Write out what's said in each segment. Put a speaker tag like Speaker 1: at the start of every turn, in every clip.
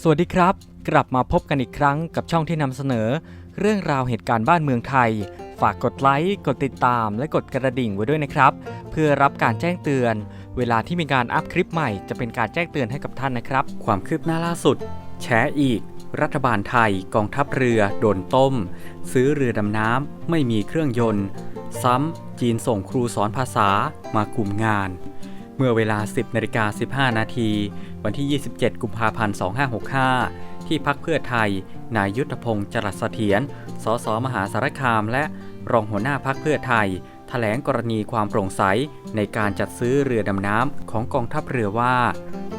Speaker 1: สวัสดีครับ กลับมาพบกันอีกครั้งกับช่องที่นำเสนอ เรื่องราวเหตุการณ์บ้านเมืองไทย ฝากกดไลค์กดติดตาม และกดกระดิ่งไว้ด้วยนะครับ เพื่อรับการแจ้งเตือน เวลาที่มีการอัพคลิปใหม่จะเป็นการแจ้งเตือนให้กับท่านนะครับ ความคืบหน้าล่าสุด แชอีก รัฐบาลไทย กองทัพเรือโดนต้ม ซื้อเรือดำน้ำไม่มีเครื่องยนต์ ซ้ำจีนส่งครูสอนภาษามาคุมงาน เมื่อเวลา 10นาฬิกา15 นาที วันที่ 27 กุมภาพันธ์ 2565 ที่พักเพื่อไทย นายยุทธพงศ์จรัสเสถียร สส มหาสารคาม และรองหัวหน้าพักเพื่อไทย แถลงกรณีความโปร่งใส ในการจัดซื้อเรือดำน้ำของกองทัพเรือว่า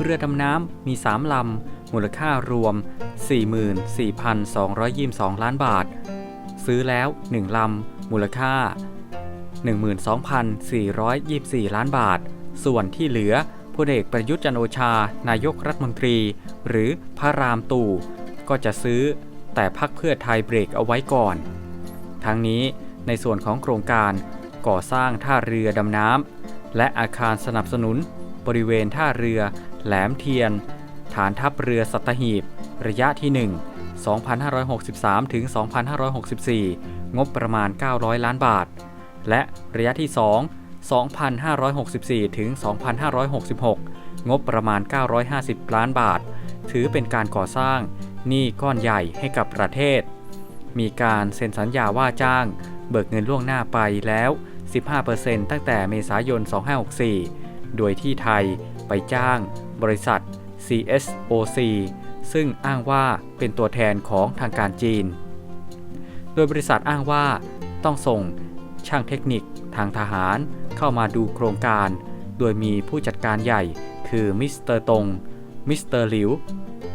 Speaker 1: เรือดำน้ำมี 3 ลำ มูลค่ารวม 44,222 ล้านบาท ซื้อแล้ว 1 ลำ มูลค่า 12,424 ล้านบาท ส่วนที่เหลือพลเอกประยุทธ์จันโอชา นายกรัฐมนตรี หรือพระรามตู่ก็จะซื้อ แต่พักเพื่อไทยเบรกเอาไว้ก่อน ทั้งนี้ในส่วนของโครงการก่อสร้างท่าเรือดำน้ำและอาคารสนับสนุน บริเวณท่าเรือ แหลมเทียน ฐานทัพเรือสัตหีบ ระยะที่ 1 2563ถึง2564 งบประมาณ 900 ล้านบาท และระยะที่ 2 2,564 ถึง 2,566 งบประมาณ 950 ล้านบาท ถือเป็นการก่อสร้างหนี้ก้อนใหญ่ให้กับประเทศ มีการเซ็นสัญญาว่าจ้าง เบิกเงินล่วงหน้าไปแล้ว 15%ตั้งแต่เมษายน 2564 โดยที่ไทยไปจ้างบริษัท CSOC ซึ่งอ้างว่าเป็นตัวแทนของทางการจีน โดยบริษัทอ้างว่าต้องส่งช่างเทคนิคทางทหาร เข้ามาดูโครงการ โดยมีผู้จัดการใหญ่ คือมิสเตอร์ตง มิสเตอร์หลิว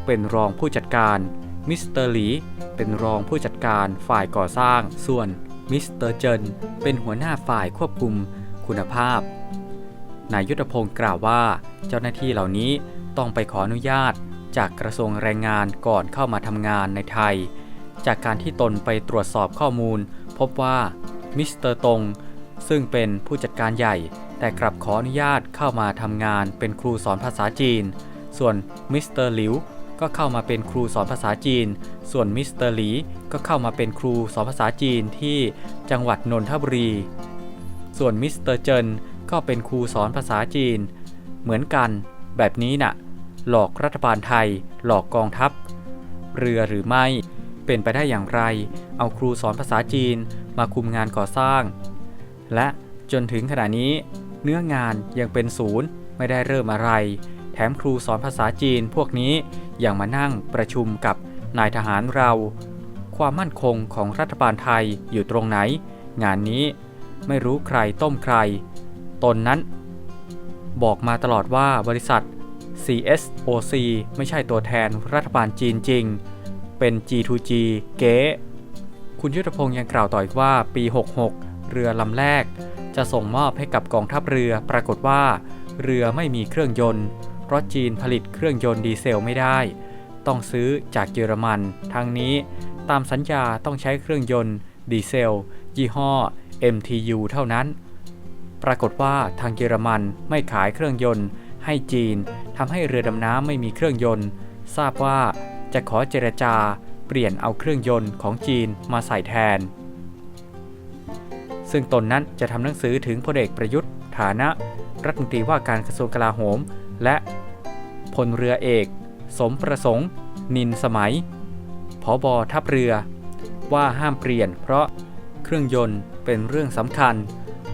Speaker 1: เป็นรองผู้จัดการ มิสเตอร์หลี เป็นรองผู้จัดการฝ่ายก่อสร้าง ส่วนมิสเตอร์เจิน เป็นหัวหน้าฝ่ายควบคุมคุณภาพ นายยุทธพงศ์กล่าวว่าเจ้าหน้าที่เหล่านี้ต้องไปขออนุญาตจากกระทรวงแรงงานก่อนเข้ามาทำงานในไทย จากการที่ตนไปตรวจสอบข้อมูล พบว่ามิสเตอร์ตง ซึ่งเป็นผู้จัดการใหญ่ แต่กลับขออนุญาตเข้ามาทำงานเป็นครูสอนภาษาจีน ส่วนมิสเตอร์หลิวก็เข้ามาเป็นครูสอนภาษาจีน ส่วนมิสเตอร์หลีก็เข้ามาเป็นครูสอนภาษาจีนที่จังหวัดนนทบุรี ส่วนมิสเตอร์เจินก็เป็นครูสอนภาษาจีน เหมือนกัน แบบนี้น่ะ หลอกรัฐบาลไทย หลอกกองทัพ เรือหรือไม่ เป็นไปได้อย่างไร เอาครูสอนภาษาจีน มาคุมงานก่อสร้าง และจนถึงขณะนี้ เนื้องานยังเป็นศูนย์ไม่ได้เริ่มอะไร แถมครูสอนภาษาจีนพวกนี้ยังมานั่งประชุมกับนายทหารเรา ความมั่นคงของรัฐบาลไทยอยู่ตรงไหน งานนี้ไม่รู้ใครต้มใคร ตนนั้น บอกมาตลอดว่าบริษัท CSOC ไม่ใช่ตัวแทนรัฐบาลจีนจริง เป็น G2G เก๊ คุณยุทธพงศ์ยังกล่าวต่ออีกว่าปี 66 เรือลำแรก จะส่งมอบให้กับกองทัพเรือปรากฏว่า เรือไม่มีเครื่องยนต์ เพราะจีนผลิตเครื่องยนต์ดีเซลไม่ได้ ต้องซื้อจากเยอรมัน ทั้งนี้ตามสัญญาต้องใช้เครื่องยนต์ ดีเซล ยี่ห้อ MTU เท่านั้น ปรากฏว่าทางเยอรมันไม่ขายเครื่องยนต์ ให้จีนทำให้เรือดำน้ำไม่มีเครื่องยนต์ ทราบว่าจะขอเจรจาเปลี่ยนเอาเครื่องยนต์ของจีนมาใส่แทน ซึ่งตนนั้นจะทำหนังสือถึงพลเอกประยุทธ์ ฐานะรัฐมนตรีว่าการกระทรวงกลาโหม และพลเรือเอก สมประสงค์ นินสมัยผอบอทัพเรือ ว่าห้ามเปลี่ยน เพราะเครื่องยนต์เป็นเรื่องสำคัญ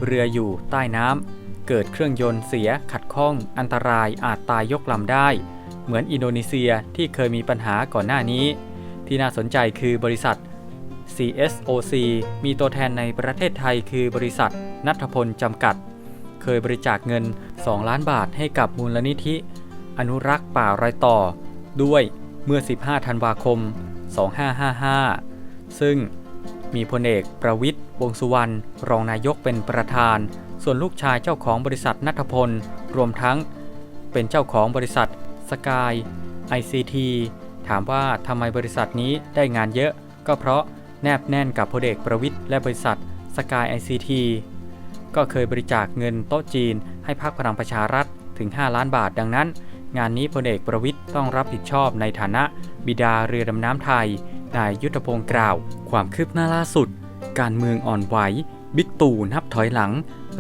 Speaker 1: เรืออยู่ใต้น้ำเกิดเครื่องยนต์เสียขัดข้องอันตรายอาจตายยกลำได้ เหมือนอินโดนีเซียที่เคยมีปัญหาก่อนหน้านี้ ที่น่าสนใจคือบริษัท CSOC มีตัวแทนในประเทศไทยคือบริษัทนัทพลจำกัด เคยบริจาคเงิน 2 ล้านบาทให้กับมูลนิธิ อนุรักษ์ป่ารอยต่อ ด้วยเมื่อ 15 ธันวาคม 2555 ซึ่งมีพลเอกประวิทย์วงษ์สุวรรณรองนายกเป็นประธาน ส่วนลูกชายเจ้าของบริษัทนัทพล รวมทั้ง เป็นเจ้าของบริษัทสกาย ICT ถามว่าทำไมบริษัทนี้ได้งานเยอะ ก็เพราะ แนบแน่นกับพลเอกประวิทย์และบริษัทสกาย ICT ก็เคยบริจาคเงินโต๊ะจีน ให้พรรคพลังประชารัฐถึง 5 ล้านบาทดังนั้น งานนี้พลเอกประวิทย์ต้องรับผิดชอบในฐานะบิดาเรือดำน้ำไทย นายยุทธพงศ์กล่าว ความคืบหน้าล่าสุด การเมืองอ่อนไหว บิ๊กตู่นับถอยหลัง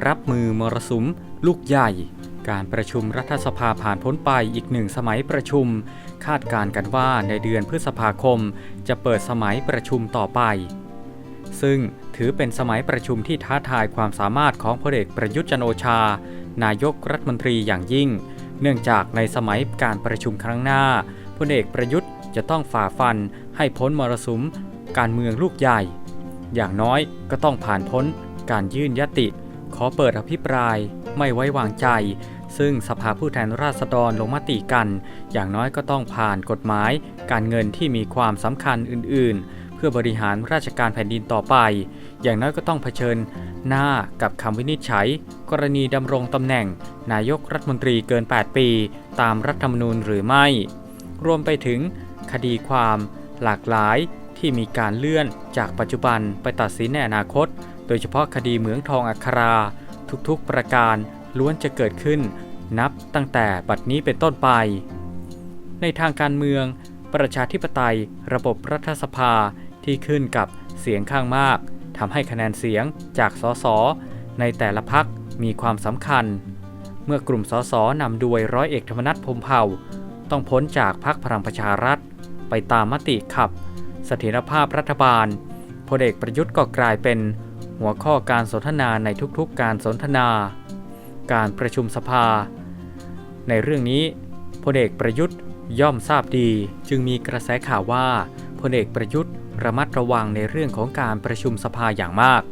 Speaker 1: รับมือมรสุม ลูกใหญ่ การประชุมรัฐสภาผ่านพ้นไปอีกหนึ่งสมัยประชุม คาดการกันว่าในเดือนพฤษภาคม จะเปิดสมัยประชุมต่อไป ซึ่งถือเป็นสมัยประชุมที่ท้าทายความสามารถของพลเอกประยุทธ์จันโอชา นายกรัฐมนตรีอย่างยิ่ง เนื่องจากในสมัยการประชุมครั้งหน้าพลเอกประยุทธ์จะต้องฝ่าฟันให้พ้นมรสุม การเมืองลูกใหญ่ อย่างน้อยก็ต้องผ่านพ้นการยื่นยติ ขอเปิดอภิปรายไม่ไว้วางใจ ซึ่งสภาผู้แทนราษฎรลงมติกัน อย่างน้อยก็ต้องผ่านกฎหมาย การเงินที่มีความสำคัญอื่น ๆ เพื่อบริหารราชการแผ่นดินต่อไป อย่างน้อยก็ต้องเผชิญหน้ากับคำวินิจฉัย กรณีดำรงตำแหน่ง นายกรัฐมนตรีเกิน 8 ปี ตามรัฐธรรมนูญหรือไม่ รวมไปถึง คดีความหลากหลายที่มีการเลื่อนจากปัจจุบันไปตัดสินในอนาคต โดยเฉพาะคดีเหมืองทองอัครา ทุกๆประการล้วนจะเกิดขึ้น นับตั้งแต่บัดนี้เป็นต้นไป ในทางการเมือง ประชาธิปไตย ระบบรัฐสภาที่ขึ้นกับเสียงข้างมากทำให้คะแนนเสียงจากสสในแต่ละพักมีความสำคัญ เมื่อกลุ่มสสนำโดยร้อยเอกธรรมนัฐพมเผ่า ต้องพ้นจากพักพลังประชารัฐ ไปตามมติขับเสถียรภาพรัฐบาลพลเอกประยุทธ์ก็กลายเป็นหัวข้อการสนทนาในทุกๆการสนทนา การประชุมสภา ในเรื่องนี้พลเอกประยุทธ์ย่อมทราบดี จึงมีกระแสข่าวว่าพลเอกประยุทธ์ระมัดระวังในเรื่องของการประชุมสภาอย่างมาก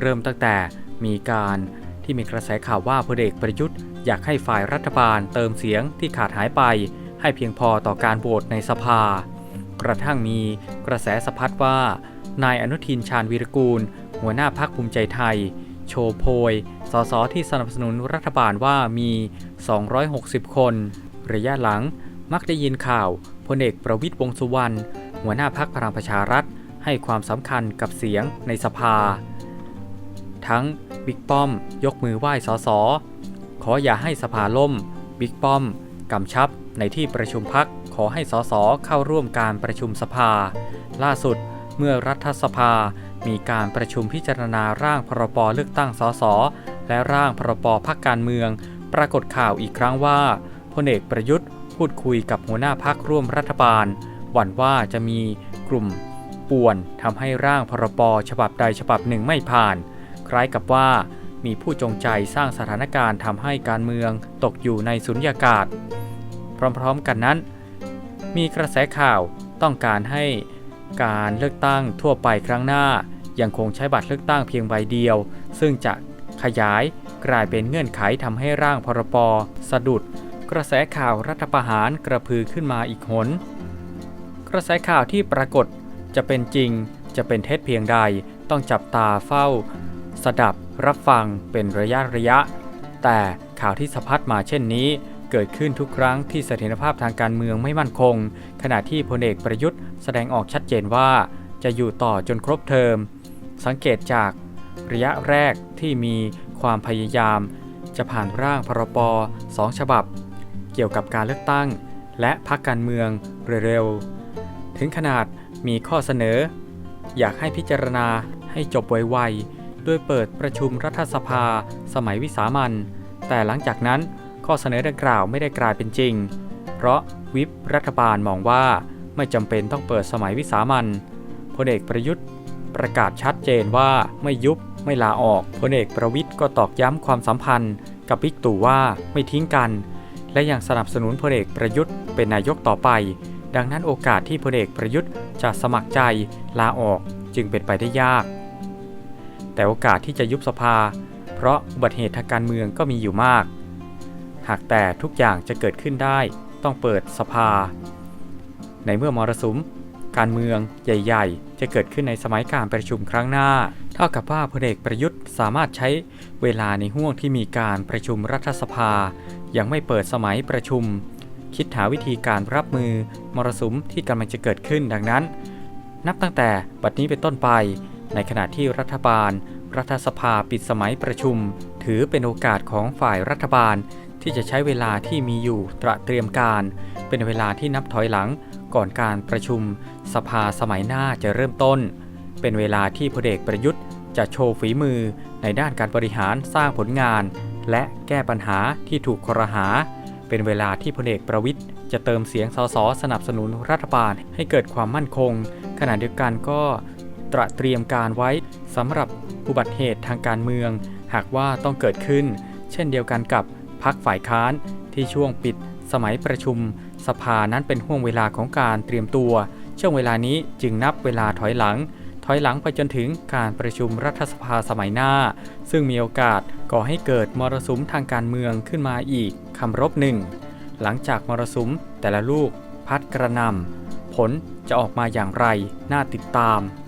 Speaker 1: เริ่มตั้งแต่มีการที่มีกระแสข่าวว่าพลเอกประยุทธ์อยากให้ฝ่ายรัฐบาลเติมเสียงที่ขาดหายไป ให้เพียงพอต่อการโหวตในสภา กระทั่งมีกระแสสะพัดว่า นายอนุทินชาญวีรกูล หัวหน้าพักภูมิใจไทย โชโพย สสที่สนับสนุนรัฐบาลว่ามี 260 คน ระยะหลังมักได้ยินข่าวพลเอกประวิตยวงสุวรรณหัวหน้าพักพลังประชารัฐ ให้ความสำคัญกับเสียงในสภา ทั้งบิ๊กป้อม ยกมือไหว้สสขออย่าให้สภาล่ม บิ๊กป้อมกำชับในที่ประชุมพักขอให้สสเข้าร่วมการประชุมสภา ล่าสุดเมื่อรัฐสภา มีการประชุมพิจารณาร่างพรบเลือกตั้งสสและร่างพรบพักการเมือง ปรากฏข่าวอีกครั้งว่าพลเอกประยุทธ์ พูดคุยกับหัวหน้าพักร่วมรัฐบาล หวั่นว่าจะมีกลุ่มป่วนทำให้ร่างพรบฉบับใดฉบับหนึ่งไม่ผ่าน คล้ายกับว่ามีผู้จงใจสร้างสถานการณ์ทำให้การเมืองตกอยู่ในสุญญากาศ พร้อมๆกันนั้น มีกระแสข่าวต้องการให้ การเลือกตั้งทั่วไปครั้งหน้า ยังคงใช้บัตรเลือกตั้งเพียงใบเดียว ซึ่งจะขยายกลายเป็นเงื่อนไขทำให้ร่างพรบสะดุด กระแสข่าวรัฐประหารกระพือขึ้นมาอีกหน กระแสข่าวที่ปรากฏจะเป็นจริงจะเป็นเท็จเพียงใดต้องจับตาเฝ้า สดับรับฟังเป็นระยะระยะ แต่ข่าวที่สะพัดมาเช่นนี้ เกิดขึ้นทุกครั้งที่เสถียรภาพทางการเมืองไม่มั่นคง ขณะที่พลเอกประยุทธ์แสดงออกชัดเจนว่าจะอยู่ต่อจนครบเทอม สังเกตจากระยะแรกที่มีความพยายาม จะผ่านร่างพรปสองฉบับ เกี่ยวกับการเลือกตั้ง และพักการเมืองเร็วๆ ถึงขนาดมีข้อเสนอ อยากให้พิจารณาให้จบไวๆด้วยเปิดประชุมรัฐสภาสมัยวิสามันแต่หลังจากนั้น ข้อเสนอดังกล่าวไม่ได้กลายเป็นจริง เพราะวิปรัฐบาลมองว่าไม่จำเป็นต้องเปิดสมัยวิสามันพลเอกประยุทธ์ประกาศชัดเจนว่าไม่ยุบไม่ลาออกพลเอกประวิทย์ก็ตอกย้ำความสัมพันธ์ กับบิ๊กตู่ว่าไม่ทิ้งกัน และยังสนับสนุนพลเอกประยุทธ์เป็นนายกต่อไป ดังนั้นโอกาสที่พลเอกประยุทธ์จะสมัครใจลาออกจึงเป็นไปได้ยาก แต่โอกาสที่จะยุบสภา เพราะอุบัติเหตุทางการเมืองก็มีอยู่มาก หากแต่ทุกอย่างจะเกิดขึ้นได้ต้องเปิดสภา ในเมื่อมรสุม การเมืองใหญ่ ๆ จะเกิดขึ้นในสมัยการประชุมครั้งหน้า เท่ากับว่าพลเอกประยุทธ์สามารถใช้เวลาในห่วงที่มีการประชุมรัฐสภา ยังไม่เปิดสมัยประชุม คิดหาวิธีการรับมือมรสุมที่กำลังจะเกิดขึ้นดังนั้น นับตั้งแต่บัดนี้เป็นต้นไป ในขณะที่รัฐบาล รัฐสภาปิดสมัยประชุม ถือเป็นโอกาสของฝ่ายรัฐบาล ที่จะใช้เวลาที่มีอยู่ตระเตรียมการ เป็นเวลาที่นับถอยหลังก่อนการประชุมสภาสมัยหน้าจะเริ่มต้น เป็นเวลาที่พลเอกประยุทธ์จะโชว์ฝีมือในด้านการบริหารสร้างผลงาน และแก้ปัญหาที่ถูกครหา เป็นเวลาที่พลเอกประวิทย์จะเติมเสียงสสสนับสนุนรัฐบาลให้เกิดความมั่นคง ขณะเดียวกันก็ตระเตรียมการไว้สำหรับอุบัติเหตุทางการเมือง หากว่าต้องเกิดขึ้น เช่นเดียวกันกับ พักฝ่ายค้านที่ช่วงปิดสมัยประชุม สภานั้นเป็นห่วงเวลาของการเตรียมตัว ช่วงเวลานี้จึงนับเวลาถอยหลัง ถอยหลังไปจนถึงการประชุมรัฐสภาสมัยหน้า ซึ่งมีโอกาสก่อให้เกิดมรสุมทางการเมืองขึ้นมาอีกคำรบหนึ่ง หลังจากมรสุมแต่ละลูกพัดกระนำผลจะออกมาอย่างไร น่าติดตาม